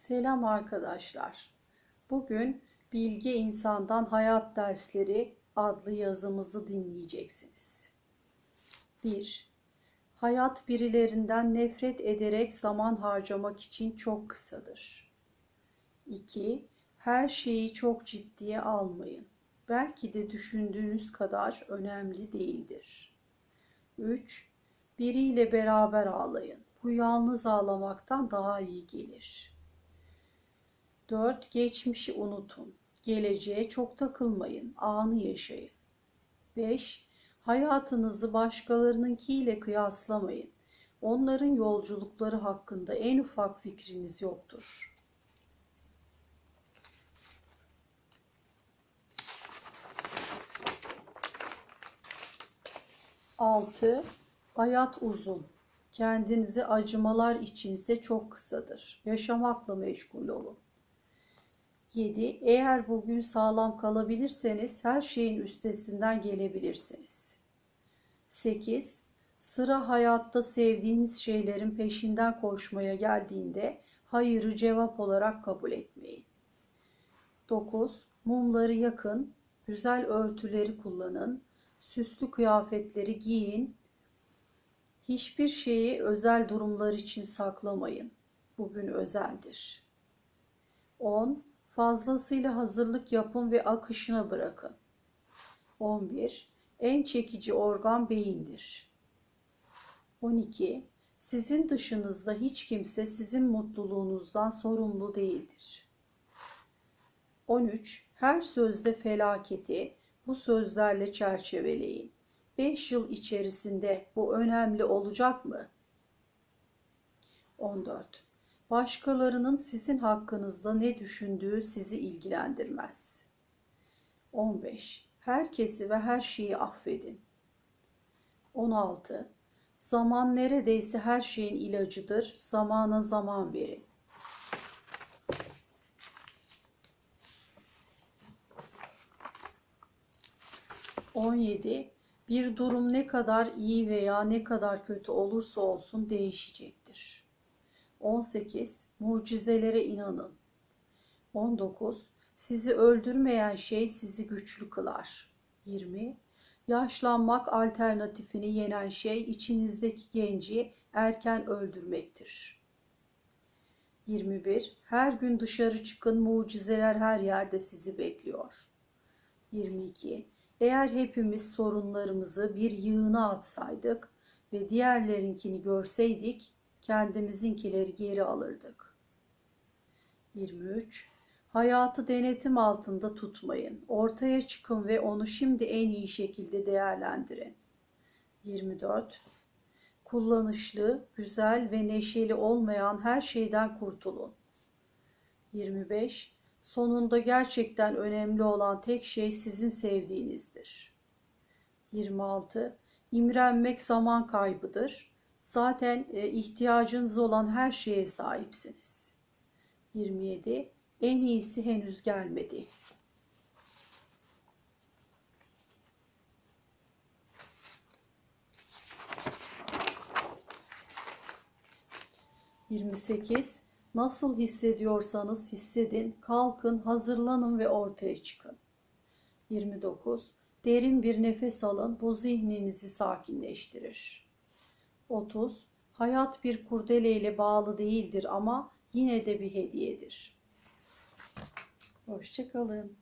Selam arkadaşlar. Bugün Bilge İnsan'dan Hayat Dersleri adlı yazımızı dinleyeceksiniz. 1. Hayat birilerinden nefret ederek zaman harcamak için çok kısadır. 2. Her şeyi çok ciddiye almayın. Belki de düşündüğünüz kadar önemli değildir. 3. Biriyle beraber ağlayın. Bu yalnız ağlamaktan daha iyi gelir. 4. Geçmişi unutun. Geleceğe çok takılmayın. Anı yaşayın. 5. Hayatınızı başkalarınınkiyle kıyaslamayın. Onların yolculukları hakkında en ufak fikriniz yoktur. Altı, hayat uzun. Kendinizi acımalar içinse çok kısadır. Yaşamakla meşgul olun. 7. Eğer bugün sağlam kalabilirseniz her şeyin üstesinden gelebilirsiniz. 8. Sıra hayatta sevdiğiniz şeylerin peşinden koşmaya geldiğinde hayırı cevap olarak kabul etmeyin. 9. Mumları yakın, güzel örtüleri kullanın, süslü kıyafetleri giyin, hiçbir şeyi özel durumlar için saklamayın. Bugün özeldir. 10. Fazlasıyla hazırlık yapın ve akışına bırakın. 11. En çekici organ beyindir. 12. Sizin dışınızda hiç kimse sizin mutluluğunuzdan sorumlu değildir. 13. Her sözde felaketi bu sözlerle çerçeveleyin. 5 yıl içerisinde bu önemli olacak mı? 14. Başkalarının sizin hakkınızda ne düşündüğü sizi ilgilendirmez. 15. Herkesi ve her şeyi affedin. 16. Zaman neredeyse her şeyin ilacıdır. Zamana zaman verin. On yedi. Bir durum ne kadar iyi veya ne kadar kötü olursa olsun değişecektir. 18. Mucizelere inanın. 19. Sizi öldürmeyen şey sizi güçlü kılar. 20. Yaşlanmak alternatifini yenen şey içinizdeki genci erken öldürmektir. 21. Her gün dışarı çıkın mucizeler her yerde sizi bekliyor. 22. Eğer hepimiz sorunlarımızı bir yığına atsaydık ve diğerlerinkini görseydik kendimizinkileri geri alırdık. 23. Hayatı denetim altında tutmayın. Ortaya çıkın ve onu şimdi en iyi şekilde değerlendirin. 24. Kullanışlı, güzel ve neşeli olmayan her şeyden kurtulun. 25. Sonunda gerçekten önemli olan tek şey sizin sevdiğinizdir. 26. İmrenmek zaman kaybıdır. Zaten e, ihtiyacınız olan her şeye sahipsiniz. 27. En iyisi henüz gelmedi. Yirmi sekiz. Nasıl hissediyorsanız hissedin, kalkın, hazırlanın ve ortaya çıkın. 29. Derin bir nefes alın, bu zihninizi sakinleştirir. 30. Hayat bir kurdeleyle bağlı değildir ama yine de bir hediyedir. Hoşçakalın.